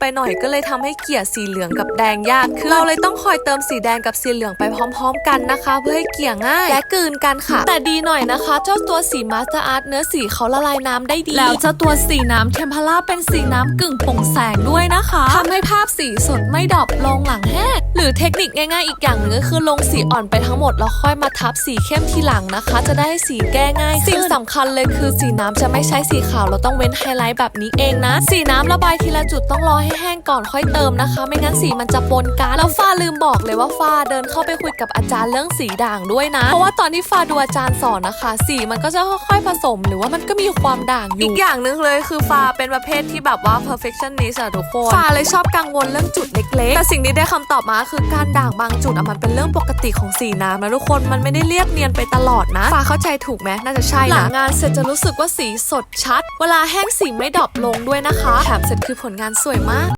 ไปหน่อยก็เลยทำให้เกลี่ยสีเหลืองกับแดงยากขึ้นเราเลยต้องคอยเติมสีแดงกับสีเหลืองไปพร้อม ๆ กันนะคะ เพื่อให้เกลี่ยง่าย และกลืนกันค่ะ แต่ดีหน่อยนะคะ เจ้าตัวสีมาสเตอร์อาร์ตเนื้อสีเขาละลายน้ำได้ดี แล้วเจ้าตัวสีน้ำเทมเพล่าเป็นสีน้ำกึ่งโปร่งแสงด้วยนะคะทำให้ภาพสีสดไม่ดรอปลงหลังแห้ง หรือเทคนิคง่ายๆอีกอย่างหนึงก็คือลงสีอ่อนไปทั้งหมดแล้วค่อยมาทับสีเข้มทีหลังนะคะ จะได้ให้สีแก้ง่าย สิ่งสำคัญเลยคือสีน้ำจะไม่ใช้สีขาวเราต้องเว้นไฮไลท์แบบนี้เองนะ สีน้ำระบายทีละจุดต้องรอให้แห้งก่อนค่อยเติมนะคะ ไม่งั้นสีมันจะปนกันแล้วฟ้าลืมบอกเลยว่าฟ้าเดินเข้าไปคุยกับอาจารย์เรื่องสีด่างด้วยนะ เพราะว่าตอนที่ฟ้าดูอาจารย์สอนนะคะ สีมันก็จะค่อยๆผสม หรือว่ามันก็มีความด่างอยู่อีกอย่างหนึงเลยคือฟ้าเป็นประเภทที่แบบว่า perfectionist อะทุกคนฟ้าเลยชอบกังวลเรื่องจุดเล็กๆแต่สิ่งที่ได้คำตอบมาคือการด่างบางจุดอะมันเป็นเรื่องปกติของสีน้ำนะทุกคนมันไม่ได้เรียบเนียนไปตลอดนะฟ้าเข้าใจถูกไหมน่าจะใช่นะหลังงานเสร็จจะรู้สึกว่าสีสดชัด เวลาแห้งสีไม่ดรอปลงด้วยนะคะแถมเสร็จคือผลงานสวยมาก